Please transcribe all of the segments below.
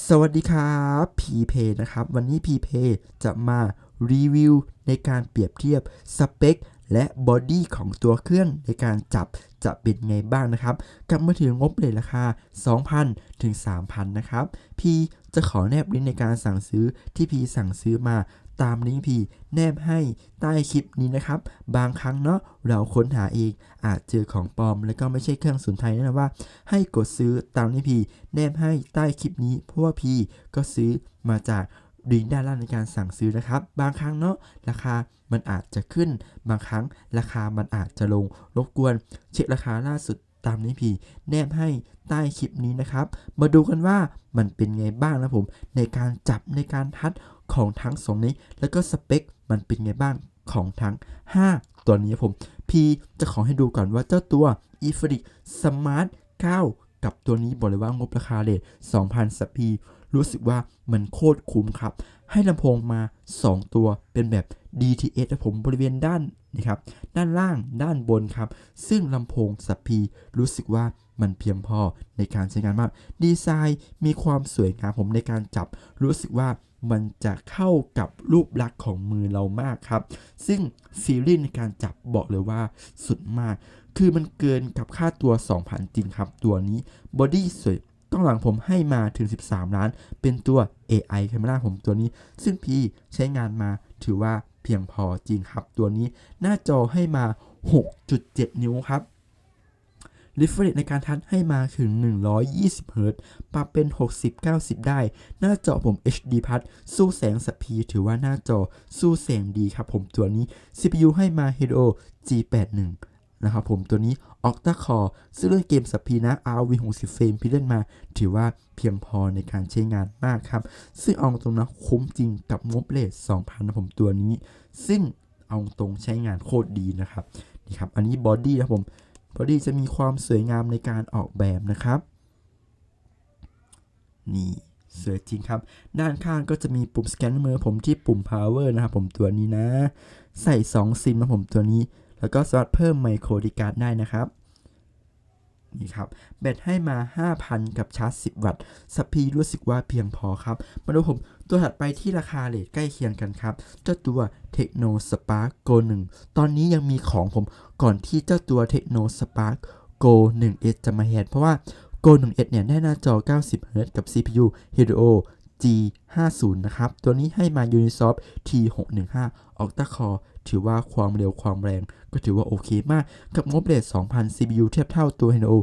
สวัสดีครับพีเพนะครับ วันนี้พีเพจะมารีวิวในการเปรียบเทียบสเปคและบอดี้ของตัวเครื่องในการจับจะเป็นไงบ้างนะครับ กับมือถืองบเลยราคา 2,000 ถึง 3,000 นะครับ พีจะขอแนบลิงก์ในการสั่งซื้อที่พีสั่งซื้อมา ตามลิงก์พีแนบให้ใต้คลิปนี้นะครับ บางครั้งเนาะเราค้นหาเองอาจเจอของปลอม แล้วก็ไม่ใช่เครื่องสุนไทยนะว่า ให้กดซื้อตามที่พีแนบให้ใต้คลิปนี้เพราะว่าพีก็ซื้อมาจากลิงก์ด้านล่างในการสั่งซื้อนะครับ บางครั้งเนาะราคามันอาจจะขึ้น บางครั้งราคามันอาจจะลง รบกวน เช็คราคาล่าสุดตามนี้พีแนบให้ใต้คลิปนี้นะครับ มาดูกันว่ามันเป็นไงบ้างนะผม ในการจับในการทัด ของทั้งสองนี้ แล้วก็สเปคมันเป็นไงบ้างของทั้ง 5 ตัวนี้ครับผมพีจะขอให้ดูก่อนว่าเจ้าตัว e f r i c Smart 9 กับตัวนี้บอกเลยว่างบราคาเลท2,000สปีรู้สึกว่ามันโคตรคุ้มครับ ให้ลำโพงมา 2 ตัวเป็นแบบ DTS ผมบริเวณด้านนะครับด้านล่างด้านบนครับ ซึ่งลำโพงสัพีรู้สึกว่ามันเพียงพอในการใช้งานมาก ดีไซน์มีความสวยงามผมในการจับ รู้สึกว่ามันจะเข้ากับรูปลักษณ์ของมือเรามากครับ ซึ่งฟีลลิ่งในการจับบอกเลยว่าสุดมาก คือมันเกินกับค่าตัว 2,000 จริงครับ ตัวนี้บอดี้สวยต้องหลังผมให้มาถึง 13 ล้าน เป็นตัว AI Camera ผมตัวนี้ ซึ่งพี่ใช้งานมาถือว่า เพียงพอจริงครับ ตัวนี้หน้าจอให้มา 6.7 นิ้วครับ refresh ในการทัดให้มาถึง 120 Hz ปรับเป็น 60-90 ได้ หน้าจอผม HD พัดสู้แสงสปีถือว่าหน้าจอสู้แสงดีครับผมตัวนี้ CPU ให้มา Helio G81 นะครับผมตัวนี้ Octa Core ซึ่งเล่นเกมสปีนะ RV 60เฟรมพี่เล่นมา ถือว่าเพียงพอในการใช้งานมากครับ ซึ่งเอาตรงนะคุ้มจริงกับงบเลท2,000นะผมตัวนี้ ซึ่งเอาตรงใช้งานโคตรดีนะครับนี่ครับอันนี้บอดี้นะผมบอดี้จะมีความสวยงามในการออกแบบนะครับ นี่สวยจริงครับ ด้านข้างก็จะมีปุ่มสแกนมือผมที่ปุ่ม power นะครับผมตัวนี้นะ ใส่ 2 ซิมนะผมตัวนี้ แล้วก็สามารถเพิ่มไมโครดีการ์ดได้นะครับนี่ครับแบตให้มา 5,000 กับชาร์จ 10 วัตต์สปีดรู้สึกว่าเพียงพอครับ มาดูผมตัวถัดไปที่ราคาเลทใกล้เคียงกันครับ เจ้าตัว Techno Spark Go 1 ตอนนี้ยังมีของผมก่อนที่เจ้าตัว Techno Spark Go 1S จะมาแทนเพราะว่า Go 1S เนี่ยได้หน้าจอ 90 Hz กับ CPU Helio G50 นะครับ ตัวนี้ให้มา Unisoft T615 Octa Core ถือว่าความเร็วความแรงก็ถือว่าโอเคมาก กับงบเลท2,000 CPU เทียบเท่าตัว Helio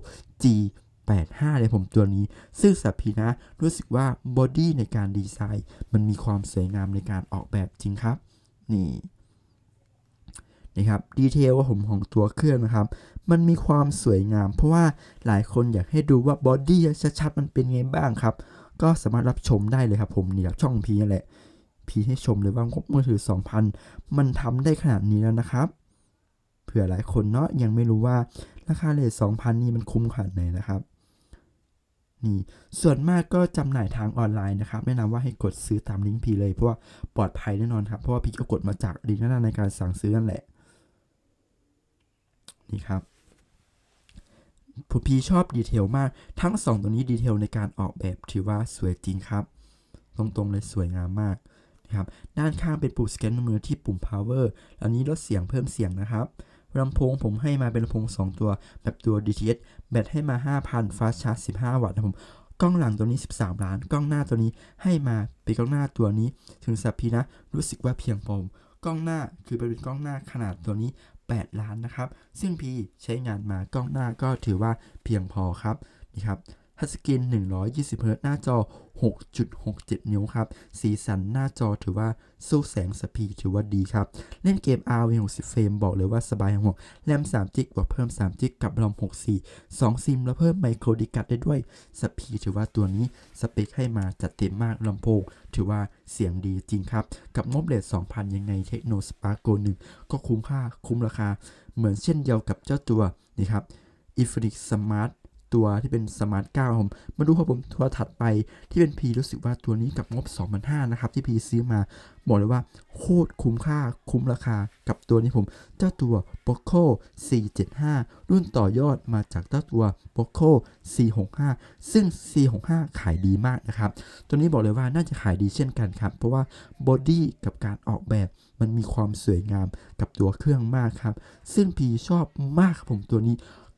G85 เลยผมตัวนี้ ซึ่งสับพีนะ รู้สึกว่าบอดี้ในการดีไซน์ มันมีความสวยงามในการออกแบบจริงครับ นี่นะครับดีเทลว่าผมของตัวเครื่องนะครับ มันมีความสวยงาม เพราะว่าหลายคนอยากให้ดูว่าบอดี้ชัดๆมันเป็นไงบ้างครับ ก็สามารถรับชมได้เลยครับผมนี่ครับช่องพีนั่นแหละ พีให้ชมเลยว่างบมือถือ 2,000 มันทำได้ขนาดนี้แล้วนะครับ เผื่อหลายคนเนาะยังไม่รู้ว่าราคาเลท2,000 นี่มันคุ้มขนาดไหนนะครับนี่ส่วนมากก็จำหน่ายทางออนไลน์นะครับแนะนำว่าให้กดซื้อตามลิงก์พีเลยเพราะว่าปลอดภัยแน่นอนครับเพราะว่าพีก็กดมาจากลิงก์นั้นในการสั่งซื้อนั่นแหละนี่ครับ ผมพีชอบดีเทลมากทั้งสองตัวนี้ดีเทลในการออกแบบถือว่าสวยจริงครับ ตรงๆเลยสวยงามมากนะครับด้านข้างเป็นปุ่มสแกนมือที่ปุ่ม power อันนี้ลดเสียงเพิ่มเสียงนะครับลำโพงผมให้มาเป็นลำโพง 2 ตัวแบบตัว DTS แบตให้มา 5,000 fast charge 15 วัตต์นะผมกล้องหลังตัวนี้ 13 ล้าน กล้องหน้าตัวนี้ให้มาเป็นกล้องหน้าตัวนี้ ถึงสับพีนะ รู้สึกว่าเพียงพอกล้องหน้าคือเป็นกล้องหน้าขนาดตัวนี้ 8 ล้านนะครับ ซึ่งพีใช้งานมากล้องหน้าก็ถือว่าเพียงพอครับนี่ครับ ทัชสกรีน120 Hz หน้าจอ 6.67 นิ้วครับ สีสันหน้าจอถือว่าสู้แสงสปีดถือว่าดีครับ เล่นเกม RV 60เฟรมบอกเลยว่าสบายหัวแรม3จิกบวกเพิ่ม3จิกกับรอม64 2 ซิม แล้วเพิ่มไมโครดิกัดได้ด้วยสปีดถือว่าตัวนี้สเปคให้มาจัดเต็มมากลำโพง ถือว่าเสียงดีจริงครับ กับงบเลท2,000 ยังไงเทคโนสปาร์โก1ก็คุ้มค่าคุ้มราคา เหมือนเช่นเดียวกับเจ้าตัวนี่ครับ i f r i c Smart ตัวที่เป็นสมาร์ท9ผมมาดูครับผมตัวถัดไปที่เป็น P รู้สึกว่าตัวนี้กับงบ 2,500นะครับที่ P ซื้อมาบอกเลยว่าโคตรคุ้มค่าคุ้มราคากับตัวนี้ผม เจ้าตัว Poco 475 รุ่นต่อยอดมาจากเจ้าตัว Poco 465 ซึ่ง 465 ขายดีมากนะครับ ตัวนี้บอกเลยว่าน่าจะขายดีเช่นกันครับ เพราะว่าบอดี้กับการออกแบบมันมีความสวยงามกับตัวเครื่องมากครับ ซึ่งพีชอบมากครับผมตัวนี้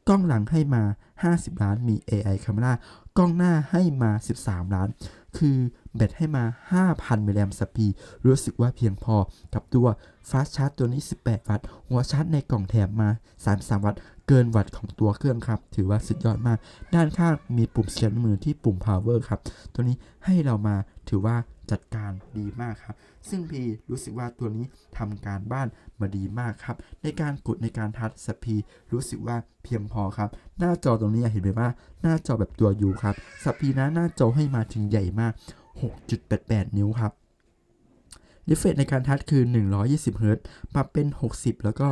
กล้องหลังให้มา 50 ล้านมี AI Camera กล้องหน้าให้มา 13 ล้าน คือแบตให้มา 5,000 มิลลิแอมป์สปี รู้สึกว่าเพียงพอกับตัวฟาสชาร์จตัวนี้ 18 วัตต์ หัวชาร์จในกล่องแถมมา 33 วัตต์ เกินวัตต์ของตัวเครื่องครับ ถือว่าสุดยอดมาก ด้านข้างมีปุ่มเสแกนมือที่ปุ่ม power ครับ ตัวนี้ให้เรามาถือว่าจัดการดีมากครับ ซึ่งพีรู้สึกว่าตัวนี้ทำการบ้านมาดีมากครับ ในการกดในการทัชสปีรู้สึกว่าเพียงพอครับ หน้าจอตรงนี้เห็นไหมว่าหน้าจอแบบตัว U ครับสปีนะหน้าจอให้มาถึงใหญ่มาก 6.88 นิ้วครับ รีเฟรชในการทัชคือ 120เฮิรตซ์ปรับเป็น 60 แล้วก็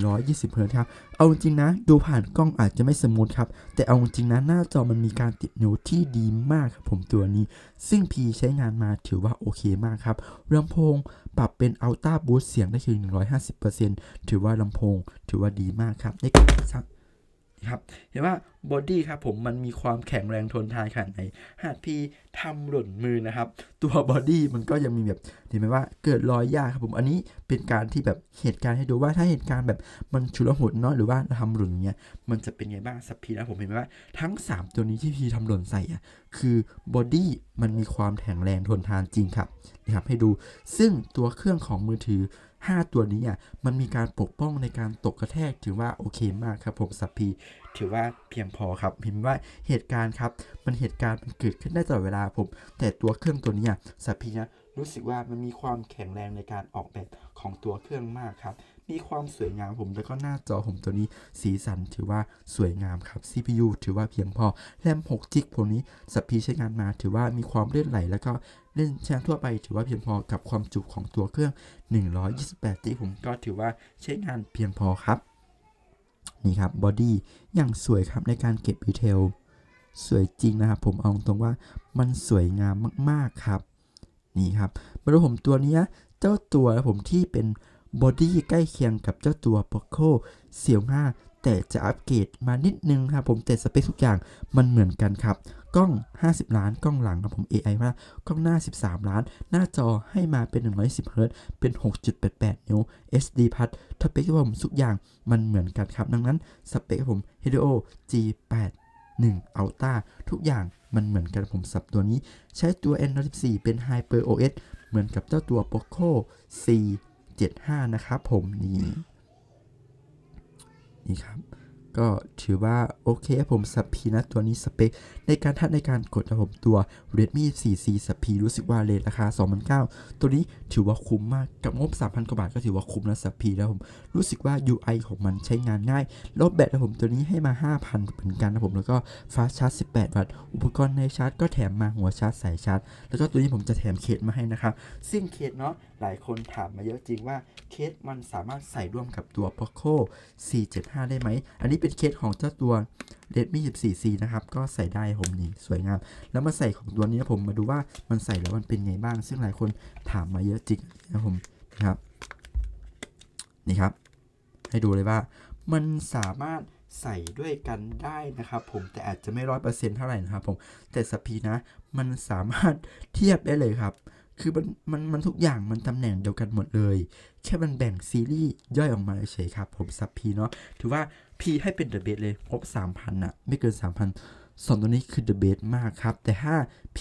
120เฮิรตซ์ครับ เอาจริงนะ ดูผ่านกล้องอาจจะไม่สมูทครับ แต่เอาจริงนะ หน้าจอมันมีการติดนิ้วที่ดีมากครับผมตัวนี้ ซึ่ง P ใช้งานมาถือว่าโอเคมากครับลำโพงปรับเป็น Ultra Boost เสียงได้คือ150%ถือว่าลำโพงถือว่าดีมากครับในการซับ ครับเห็นว่าบอดี้ครับผมมันมีความแข็งแรงทนทานขนาดไหนหากพี่ทำหล่นมือนะครับ ตัวบอดี้มันก็ยังมีแบบเห็นไหมว่าเกิดรอยยากครับผมอันนี้เป็นการที่แบบเหตุการณ์ให้ดูว่าถ้าเหตุการณ์แบบมันชุลมุนเนาะหรือว่าเราทำหล่นอย่างเงี้ยมันจะเป็นไงบ้างสับพีนะผมเห็นไหมว่าทั้ง 3 ตัวนี้ที่พี่ทำหล่นใส่อะคือบอดี้มันมีความแข็งแรงทนทานจริงครับนะครับให้ดูซึ่งตัวเครื่องของมือถือ 5 ตัวนี้อะมันมีการปกป้องในการตกกระแทกถือว่าโอเคมากครับผมสับพีถือว่าเพียงพอครับพิมพ์ว่าเหตุการณ์ครับ มันเหตุการณ์มันเกิดขึ้นได้ตลอดเวลาผม แต่ตัวเครื่องตัวนี้อะสัพพีนะรู้สึกว่ามันมีความแข็งแรงในการออกแบบของตัวเครื่องมากครับ มีความสวยงามผมแล้วก็หน้าจอผมตัวนี้สีสันถือว่าสวยงามครับ CPU ถือว่าเพียงพอ แรม 6 จิกผมนี้สัพพีใช้งานมาถือว่ามีความเลื่อนไหล แล้วก็ เล่นแชร์ทั่วไปถือว่าเพียงพอกับความจุของตัวเครื่อง 128จิกผมก็ถือว่าใช้งานเพียงพอครับ นี่ครับบอดี้อย่างสวยครับในการเก็บดีเทลสวยจริงนะครับ ผมเอาตรงว่ามันสวยงามมากๆครับ นี่ครับมาดูผมตัวนี้เจ้าตัวนะผมที่เป็นบอดี้ใกล้เคียงกับเจ้าตัว Poco เสี่ยว5แต่จะอัปเกรดมานิดนึงครับผมแต่สเปคทุกอย่างมันเหมือนกันครับ กล้อง 50 ล้าน กล้องหลังครับผม AI ว่ากล้องหน้า 13 ล้าน หน้าจอให้มาเป็น 110เฮิรตซ์เป็น 6.88 นิ้ว SD พัดสเปคครับผมทุกอย่างมันเหมือนกันครับ ดังนั้นสเปคครับผม Helio G8 1 Ultra ทุกอย่างมันเหมือนกันผมสับตัวนี้ ใช้ตัว N14 เป็น Hyper OS เหมือนกับเจ้าตัว Poco C75 นะครับผมนี่นี่ครับ ก็ถือว่าโอเคครับผมสับพีนะตัวนี้สเปค ในการทัดในการกดนะผมตัว Redmi 4C สับพีรู้สึกว่าเลทราคา2,009ตัวนี้ถือว่าคุ้มมากกับงบ 3,000 กว่าบาทก็ถือว่าคุ้มนะสับพีแล้วผมรู้สึกว่า UI ของมันใช้งานง่ายลดแบตนะผมตัวนี้ให้มา 5,000 เหมือนกันนะผมแล้วก็ฟาสชาร์จ 18 วัตต์อุปกรณ์ในชาร์จก็แถมมาหัวชาร์จสายชาร์จ แล้วก็ตัวนี้ผมจะแถมเคสมาให้นะครับซึ่งเคสเนาะ หลายคนถามมาเยอะจริงว่าเคสมันสามารถใส่ร่วมกับตัว Poco C75 ได้ไหม อันนี้เป็นเคสของเจ้าตัว Redmi 14C นะครับ ก็ใส่ได้ผมนี่สวยงาม แล้วมาใส่ของตัวนี้นะผมมาดูว่ามันใส่แล้วมันเป็นไงบ้าง ซึ่งหลายคนถามมาเยอะจริงนะผมนะครับ นี่ครับ ให้ดูเลยว่า มันสามารถใส่ด้วยกันได้นะครับผมแต่อาจจะไม่ร้อยเปอร์เซ็นต์เท่าไหร่นะครับผมแต่สปีนะมันสามารถเทียบได้เลยครับ คือมันมันมันทุกอย่างมันตำแหน่งเดียวกันหมดเลย แค่มันแบ่งซีรีส์ย่อยออกมาเฉยครับ ผมซับพีเนาะถือว่า P ให้เป็นเดอะเบสเลยครบ3,000อะไม่เกิน3,000สองตัวนี้คือเดอะเบสมากครับ แต่ถ้า P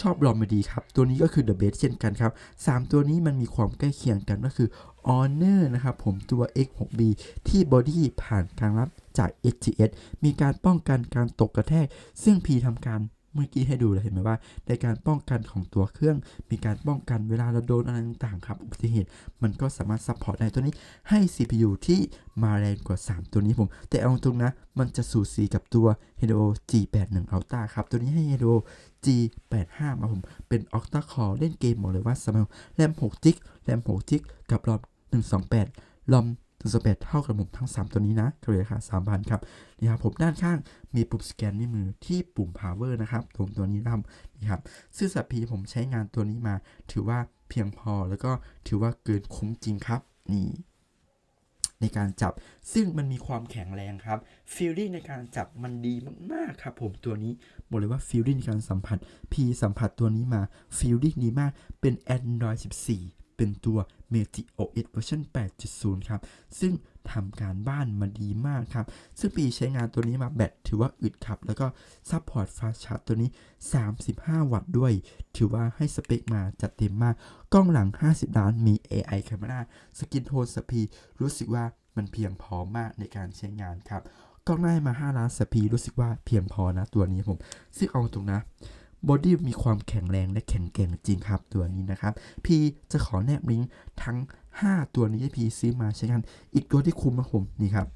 ชอบลอมดีครับ ตัวนี้ก็คือเดอะเบสเช่นกันครับ 3 ตัวนี้มันมีความใกล้เคียงกันก็คือ Honor นะครับผมตัว X6B ที่บอดี้ผ่านการรับจาก SGS มีการป้องกันการตกกระแทก ซึ่ง P ทำการ เมื่อกี้ให้ดูเลยเห็นไหมว่า ในการป้องกันของตัวเครื่อง มีการป้องกันเวลาเราโดนอะไรต่างๆครับอุบัติเหตุมันก็สามารถซัพพอร์ตได้ตัวนี้ให้ CPU ที่มาแรงกว่า 3 ตัวนี้ผม แต่เอาตรงนะ มันจะสูสีกับตัว Helio G81 Ultra ครับ ตัวนี้ให้ Helio G85 มาผม เป็น Octa Core เล่นเกมบอกเลยว่าสมัยแรม6 g b แรม6 g b กับรอม128 รอม ตัวสเปดเท่ากับผมทั้ง 3 ตัวนี้นะก็เลยราคา3,000ครับนี่ครับผมด้านข้างมีปุ่มสแกนนิ้วมือที่ปุ่ม power นะครับตรงตัวนี้นะครับนี่ครับซึ่งสัปพีผมใช้งานตัวนี้มา ถือว่าเพียงพอแล้วก็ถือว่าเกินคุ้มจริงครับนี่ในการจับซึ่งมันมีความแข็งแรงครับฟีลลิ่งในการจับมันดีมากๆครับผมตัวนี้บอกเลยว่าฟีลลิ่งในการสัมผัส พีสัมผัสตัวนี้มาฟีลลิ่งดีมากเป็น Android 14 เป็นตัว Magic OS เวอร์ชัน8.0 ครับ ซึ่งทำการบ้านมาดีมากครับ ซึ่งปีใช้งานตัวนี้มาแบตถือว่าอึดครับ แล้วก็ซัพพอร์ตฟาชาร์จตัวนี้ 35 วัตต์ด้วย ถือว่าให้สเปคมาจัดเต็มมาก กล้องหลัง 50 ล้านมี AI Camera สกินโทนสปีรู้สึกว่ามันเพียงพอมากในการใช้งานครับ กล้องหน้ามา 5 ล้านสปีรู้สึกว่าเพียงพอนะตัวนี้ผมซึ่งเอาตรงนะ บอดี้มีความแข็งแรงและแข็งแกร่งจริงครับตัวนี้นะครับ พี่จะขอแนบลิงก์ทั้ง 5 ตัวนี้ที่พี่ซื้อมาใช้งานอีกตัวที่คุ้มนะผมนี่ครับ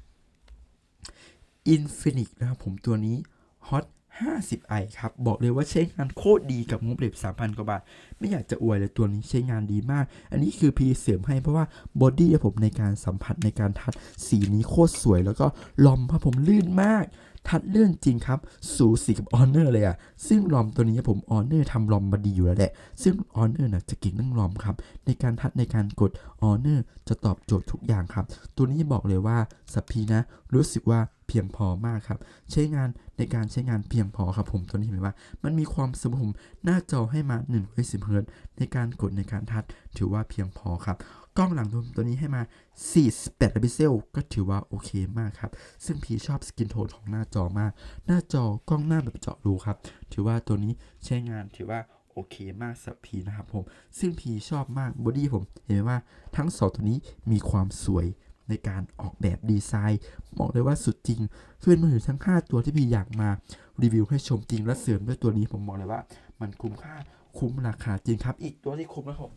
Infinix นะครับผมตัวนี้ Hot 50i ครับ บอกเลยว่าใช้งานโคตรดีกับงบเหล็บ3,000 กว่าบาท ไม่อยากจะอวยเลยตัวนี้ใช้งานดีมาก อันนี้คือพีเสริมให้เพราะว่าบอดี้ผมในการสัมผัสในการทัดสีนี้โคตรสวย แล้วก็ลอมพระผมลื่นมาก ทัดเลื่อนจริงครับ สูสีกับออเนอร์เลยอะซึ่งลอมตัวนี้ผมออเนอร์ทำลอมมาดีอยู่แล้วแหละ ซึ่งออเนอร์นะจะเก่งเรื่องลอมครับ ในการทัดในการกดออเนอร์จะตอบโจทย์ทุกอย่างครับ ตัวนี้บอกเลยว่าสัพพีนะ รู้สึกว่าเพียงพอมากครับ ใช้งานในการใช้งานเพียงพอครับผมตัวนี้เห็นไหมว่า มันมีความสมบูรณ์หน้าจอให้มา110เฮิร์ตในการกดในการทัดถือว่าเพียงพอครับ กล้องหลังตัวนี้ให้มา 48พิกเซล ก็ถือว่าโอเคมากครับ ซึ่งพีชอบสกินโทนของหน้าจอมาก หน้าจอกล้องหน้าแบบเจาะรูครับ ถือว่าตัวนี้ใช้งานถือว่าโอเคมากสำหรับพีนะครับผม ซึ่งพีชอบมากบอดี้ผมเห็นไหมว่าทั้งสองตัวนี้มีความสวยในการออกแบบดีไซน์บอกเลยว่าสุดจริงเพื่อนมือถือทั้ง 5 ตัวที่พีอยากมารีวิวให้ชมจริงและเสริมด้วยตัวนี้ผมบอกเลยว่า มันคุ้มค่าคุ้มราคาจริงครับ อีกตัวที่คุ้มนะครับผม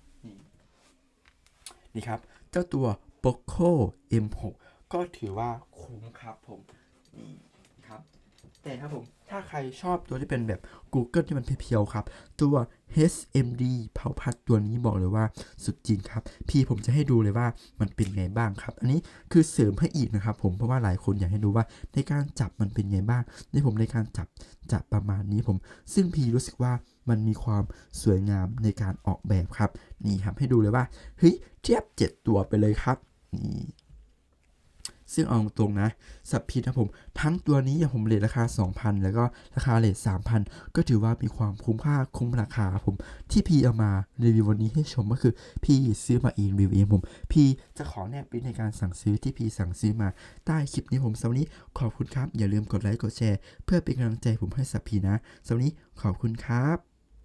นี่ครับ เจ้าตัว Poco M6 ก็ถือว่าคุ้มครับผมนี่ครับ แต่ครับผม ถ้าใครชอบตัวที่เป็นแบบ Google ที่มันเพียวๆครับ ตัว HMD เผาพัดตัวนี้บอกเลยว่าสุดจริงครับ พี่ผมจะให้ดูเลยว่ามันเป็นไงบ้างครับ อันนี้คือเสริมให้อีกนะครับ ผมเพราะว่าหลายคนอยากให้ดูว่าในการจับมันเป็นไงบ้างในผมในการจับจะประมาณนี้ผม ซึ่งพี่รู้สึกว่า มันมีความสวยงามในการออกแบบครับ นี่ครับให้ดูเลยว่าเฮ้ยเทียบเจ็ดตัวไปเลยครับนี่ซึ่งเอาตรงนะสับพีนะผมทั้งตัวนี้อย่างผมเลทราคา 2,000 แล้วก็ราคาเลท3,000 ก็ถือว่ามีความคุ้มค่าคุ้มราคาผมที่พี่เอามารีวิววันนี้ให้ชมก็คือพี่ซื้อมาเองรีวิวเองผม พี่จะขอแนบลิงก์ในการสั่งซื้อที่พี่สั่งซื้อมาใต้คลิปนี้ผมสำหรับวันนี้ขอบคุณครับ อย่าลืมกดไลค์กดแชร์ เพื่อเป็นกำลังใจผมให้สับพีนะสำหรับวันนี้ขอบคุณครับ